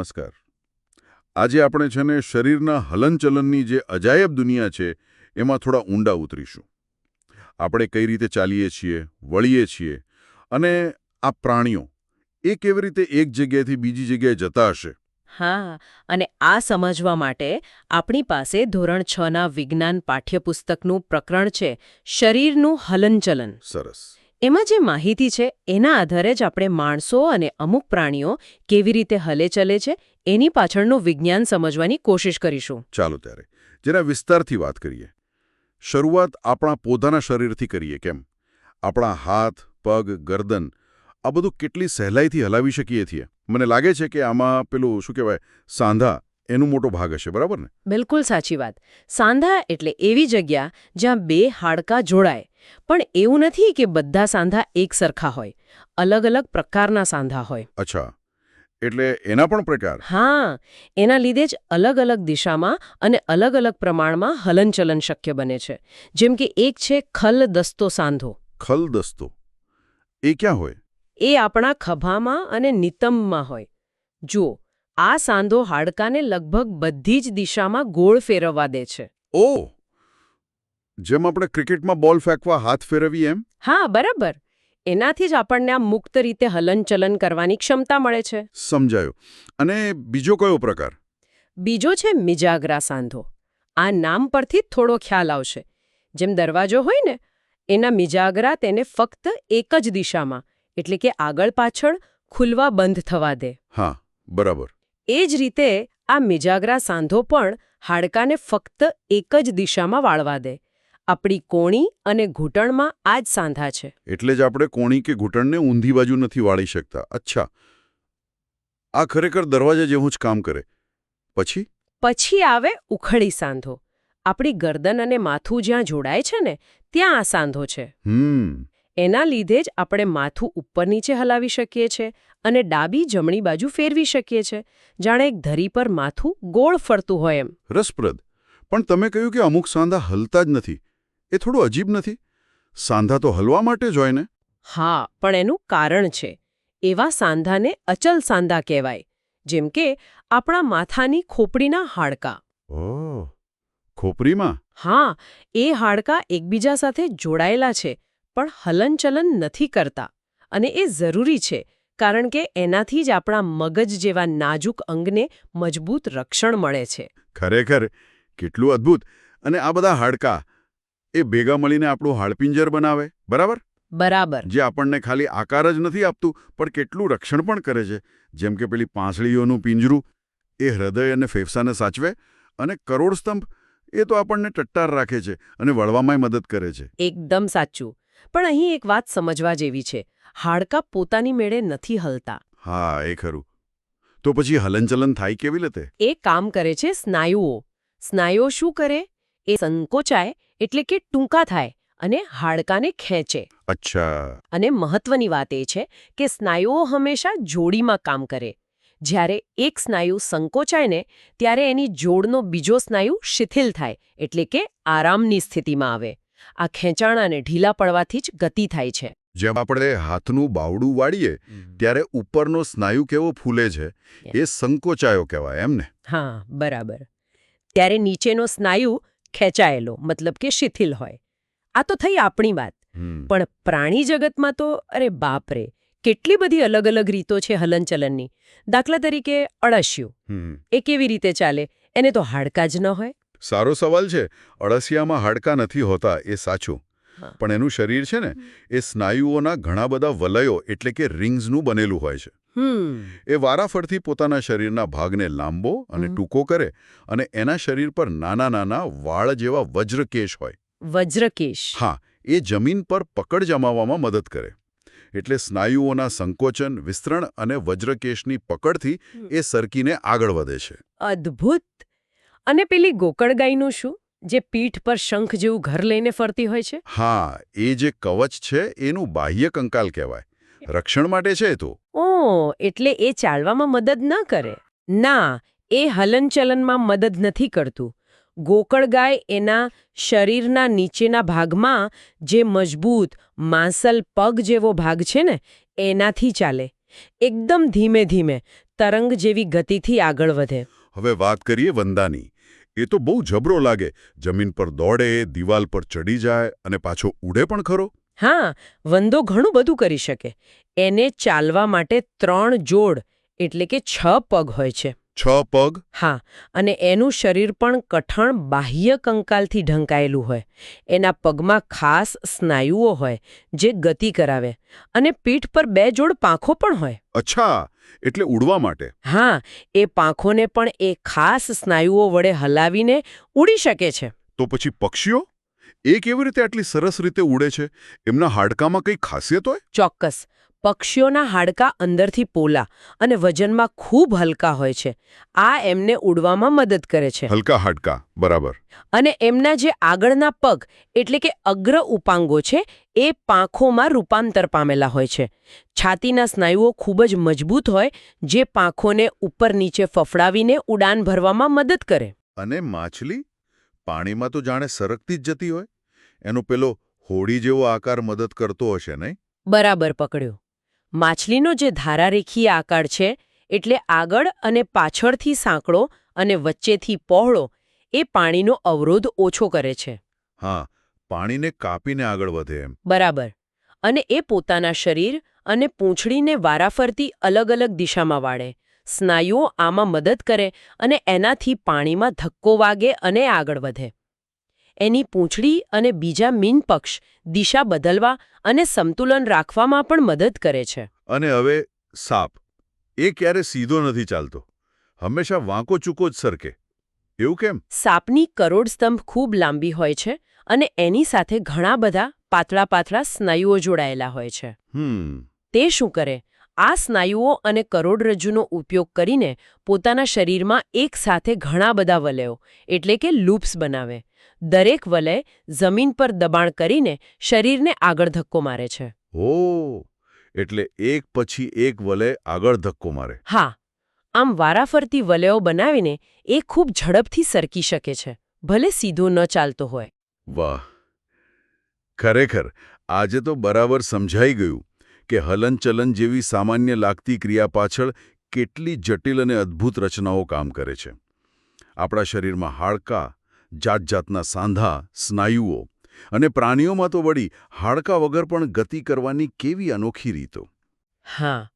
નમસ્કાર. આજે આપણે છે ને શરીરના હલનચલનની જે અજાયબ દુનિયા છે એમાં થોડા ઊંડા ઉતરીશું. આપણે કઈ રીતે ચાલીએ છીએ વળીએ છીએ અને આ પ્રાણીઓ એ કેવી રીતે એક જગ્યાએથી બીજી જગ્યાએ જતા હશે? હા અને આ સમજવા માટે આપણી પાસે ધોરણ છ ના વિજ્ઞાન પાઠ્યપુસ્તકનું પ્રકરણ છે શરીરનું હલનચલન. સરસ. એમાં જે માહિતી છે એના આધારે જ આપણે માણસો અને અમુક પ્રાણીઓ કેવી રીતે હલે ચલે છે એની પાછળનું વિજ્ઞાન સમજવાની કોશિશ કરીશું. ચાલો ત્યારે જરા વિસ્તારથી વાત કરીએ. શરૂઆત આપણા પોતાના શરીરથી કરીએ કેમ? આપણા હાથ પગ ગરદન આ બધું કેટલી સહેલાઈથી હલાવી શકીએ છીએ? મને લાગે છે કે આમાં પેલું શું કહેવાય સાંધા એનો મોટો ભાગ હશે બરાબર ને? બિલકુલ સાચી વાત. સાંધા એટલે એવી જગ્યા જ્યાં બે હાડકાં જોડાય. પણ એવું નથી કે બધા સાંધા એક સરખા હોય. અલગ અલગ પ્રકારના સાંધા હોય. અચ્છા. એટલે એના પણ પ્રકાર? હા. એના લીધે જ અલગ અલગ દિશામાં અને અલગ અલગ પ્રમાણમાં હલનચલન શક્ય બને છે. જેમ કે એક છે ખલ દસ્તો સાંધો. ખલ દસ્તો. એ ક્યાં હોય? એ આપણા ખભામાં અને નિતંબમાં હોય. જુઓ આ સાંધો હાડકાને લગભગ બધી જ દિશામાં ગોળ ફેરવવા દે છે. ઓ! જેમ આપણે ક્રિકેટમાં બોલ ફેંકવા હાથ ફેરવીએ એમ. હા બરાબર. એનાથી જ આપણને આ મુક્ત રીતે હલનચલન કરવાની ક્ષમતા મળે છે. સમજાયું. અને બીજો કયો પ્રકાર? બીજો છે મિજાગરા સાંધો. આ નામ પરથી થોડો ખ્યાલ આવશે. જેમ દરવાજો હોય ને એના મિજાગરા તેને ફક્ત એક જ દિશામાં એટલે કે આગળ પાછળ ખુલવા બંધ થવા દે. હા બરાબર. એ જ રીતે આ મિજાગરા સાંધો પણ હાડકાને ફક્ત એક જ દિશામાં વાળવા દે. આપણી કોણી અને ઘૂંટણમાં આ જ સાંધા છે. એટલે જ આપણે કોણી કે ઘૂંટણને ઊંધી બાજુ નથી વાળી શકતા. અચ્છા. આ ખરેખર દરવાજા જેવું જ કામ કરે. પછી? પછી આવે ઉખડી સાંધો. આપણી ગરદન અને માથું જ્યાં જોડાય છે ને ત્યાં આ સાંધો છે. હમ. એના લીધે જ આપણે માથું ઉપર નીચે હલાવી શકીએ છીએ અને ડાબી જમણી બાજુ ફેરવી શકીએ છીએ જાણે એક ધરી પર માથું ગોળ ફરતું હોય એમ. રસપ્રદ. પણ તમે કહ્યું કે અમુક સાંધા હલતા જ નથી. એ થોડું અજીબ નથી. સાંધા તો હલવા માટે જ હોય ને. હા પણ એનું કારણ છે. એવા સાંધાને અચલ સાંધા કહેવાય જેમ કે આપણા માથાની ખોપડીના હાડકાં. ઓહ ખોપરીમાં? હા એ હાડકાં એકબીજા સાથે જોડાયેલા છે પણ હલનચલન નથી કરતા. અને એ જરૂરી છે કારણ કે એનાથી જ આપણા મગજ જેવા નાજુક અંગને મજબૂત રક્ષણ મળે છે. ખરેખર કેટલું અદ્ભુત. અને આ બધા હાડકા એ ભેગા મળીને આપણું હાડપિંજર બનાવે બરાબર? બરાબર. જે આપણને ખાલી આકાર જ નથી આપતું પણ કેટલું રક્ષણ પણ કરે છે. જેમ કે પેલી પાંસળીઓનું પિંજરું એ હૃદય અને ફેફસાને સાચવે અને કરોડસ્તંભ એ તો આપણને ટટ્ટાર રાખે છે અને વળવામાંય મદદ કરે છે. એકદમ સાચું. પણ અહીં એક વાત સમજવા જેવી છે. હાડકાં પોતાની મેળે નથી હલતા. હા એ ખરું. તો પછી હલનચલન થાય કેવી રીતે? એ કામ કરે છે સ્નાયુઓ. સ્નાયુઓ શું કરે? એ સંકોચાય એટલે કે ટૂંકા થાય અને હાડકાને ખેંચે. અચ્છા. અને મહત્વની વાત એ છે કે સ્નાયુઓ હંમેશા જોડીમાં કામ કરે. જ્યારે એક સ્નાયુ સંકોચાય ને ત્યારે એની જોડનો બીજો સ્નાયુ શિથિલ થાય એટલે કે આરામની સ્થિતિમાં આવે. આ ખેંચાણ અને ઢીલા પડવાથી જ ગતિ થાય છે. જેમ આપણે હાથનું બાવડું વાળીએ ત્યારે ઉપરનો સ્નાયુ કેવો ફૂલે છે એ સંકોચાયો કહેવાય એમને હા બરાબર. ત્યારે નીચેનો સ્નાયુ ખેંચાયેલો મતલબ કે શિથિલ હોય. આ તો થઈ આપણી વાત. પણ પ્રાણી જગતમાં તો અરે બાપરે કેટલી બધી અલગ અલગ રીતો છે હલનચલનની. દાખલા તરીકે અળસિયું. એ કેવી રીતે ચાલે? એને તો હાડકા જ ન હોય. સારો સવાલ છે. અળસિયામાં હાડકાં નથી હોતા એ સાચું. પણ એનું શરીર છે ને એ સ્નાયુઓના ઘણા બધા વલયો એટલે કે રિંગ્સનું બનેલું હોય છે. એ વારાફરથી પોતાના શરીરના ભાગને લાંબો અને ટૂંકો કરે અને એના શરીર પર નાના નાના વાળ જેવા વજ્રકેશ હોય. વજ્રકેશ. હા એ જમીન પર પકડ જમાવવામાં મદદ કરે. એટલે સ્નાયુઓના સંકોચન વિસ્તરણ અને વજ્રકેશની પકડથી એ સરકીને આગળ વધે છે. અદ્ભુત! અને પેલી ગોકળગાયનું શું? જે પીઠ પર શંખ જેવું ઘર લઈને ફરતી હોય છે? હા એ જે કવચ છે એનું બાહ્ય કંકાલ કહેવાય. રક્ષણ માટે છે એ તો. ઓ એટલે એ ચાલવામાં મદદ ન કરે. ના, એ હલનચલનમાં મદદ નથી કરતું. ગોકળગાય એના શરીરના નીચેના ભાગમાં જે મજબૂત, માંસલ પગ જેવો ભાગ છે ને, એનાથી ચાલે. એકદમ ધીમે ધીમે, તરંગ જેવી ગતિથી આગળ વધે. હવે વાત કરીએ વંદાની. એ તો બહુ જબરો લાગે. જમીન પર દોડે, દિવાલ પર ચડી જાય અને પાછો ઉડે પણ ખરો? હા વંદો ઘણું બધું કરી શકે. એને ચાલવા માટે ત્રણ જોડ એટલે કે છ પગ હોય છે. છ પગ? હા અને એનું શરીર પણ કઠણ બાહ્ય કંકાલથી ઢંકાયેલું હોય. એના પગમાં ખાસ સ્નાયુઓ હોય જે ગતિ કરાવે. અને પીઠ પર બે જોડ પાંખો પણ હોય. અચ્છા એટલે ઉડવા માટે. હા એ પાંખોને પણ એ ખાસ સ્નાયુઓ વડે હલાવીને ઉડી શકે છે. તો પછી પક્ષીઓ? એ કેવી રીતે આટલી સરસ રીતે ઉડે છે? એમના હાડકામાં કંઈ ખાસિયત હોય? ચોક્કસ. પક્ષીઓના હાડકાં અંદરથી પોલા અને વજનમાં ખૂબ હલકા હોય છે. આ એમને ઉડવામાં મદદ કરે છે. હલકા હાડકા બરાબર. અને એમના જે આગળના પગ એટલે કે અગ્ર ઉપાંગો છે એ પાંખોમાં રૂપાંતર પામેલા હોય છે. છાતીના સ્નાયુઓ ખૂબ જ મજબૂત હોય જે પાંખોને ઉપર નીચે ફફડાવીને ઉડાન ભરવામાં મદદ કરે. અને માછલી? પાણીમાં તો જાણે સરકતી જ જતી હોય. એનો પેલો હોડી જેવો આકાર મદદ કરતો હશે નહીં? બરાબર પકડ્યો. માછલીનો જે ધારારેખીય આકાર છે એટલે આગળ અને પાછળથી સાંકળો અને વચ્ચેથી પહોળો એ પાણીનો અવરોધ ઓછો કરે છે. હા પાણીને કાપીને આગળ વધે એમ. બરાબર. અને એ પોતાના શરીર અને પૂંછડીને વારાફરતી અલગ અલગ દિશામાં વાળે. સ્નાયુઓ આમાં મદદ કરે અને એનાથી પાણીમાં ધક્કો વાગે અને આગળ વધે. એની પૂંછડી અને બીજા મીનપક્ષ દિશા બદલવા અને સંતુલન રાખવામાં પણ મદદ કરે છે. અને હવે સાપ. એ ક્યારે સીધો નથી ચાલતો. હંમેશા વાંકો ચૂકો જ સરકે. એવું કેમ? સાપની કરોડસ્તંભ ખૂબ લાંબી હોય છે અને એની સાથે ઘણા બધા પાતળા પાતળા સ્નાયુઓ જોડાયેલા હોય છે. તે શું કરે? આ સ્નાયુઓ અને કરોડરજ્જુનો ઉપયોગ કરીને પોતાના શરીરમાં એક સાથે ઘણા બધા વલયો એટલે કે લૂપ્સ બનાવે. દરેક વલય જમીન પર દબાણ કરીને શરીરને આગળ ધક્કો મારે છે. ઓ એટલે એક પછી એક વલય આગળ ધક્કો મારે. હા આમ વારાફરતી વલયો બનાવીને એ ખૂબ ઝડપથી સરકી શકે છે ભલે સીધો ન ચાલતો હોય. વાહ ખરેખર આજે તો બરાબર સમજાઈ ગયું. કે હલનચલન જેવી સામાન્ય લાગતી ક્રિયા પાછળ કેટલી જટિલ અને અદ્ભુત રચનાઓ કામ કરે છે. આપણા શરીરમાં હાડકાં, જાતજાતના સાંધા, સ્નાયુઓ અને પ્રાણીઓમાં તો વળી હાડકાં વગર પણ ગતિ કરવાની કેવી અનોખી રીતો. હા,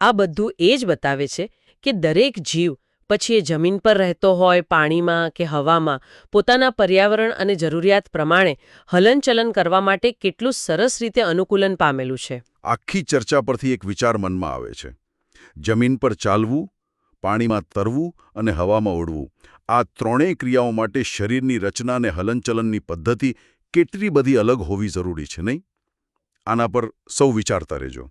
આ બધું એ જ બતાવે છે કે દરેક જીવ પછી એ જમીન પર રહેતો હોય, પાણીમાં કે હવામાં, પોતાના પર્યાવરણ અને જરૂરિયાત પ્રમાણે હલનચલન કરવા માટે કેટલું સરસ રીતે અનુકૂલન પામેલું છે. આખી ચર્ચા પરથી એક વિચાર મનમાં આવે છે. જમીન પર ચાલવું, પાણીમાં તરવું અને હવામાં ઉડવું આ ત્રણેય ક્રિયાઓ માટે શરીરની રચના અને હલનચલનની પદ્ધતિ કેટલી બધી અલગ હોવી જરૂરી છે નહીં? આના પર સૌ વિચારતા રહેજો.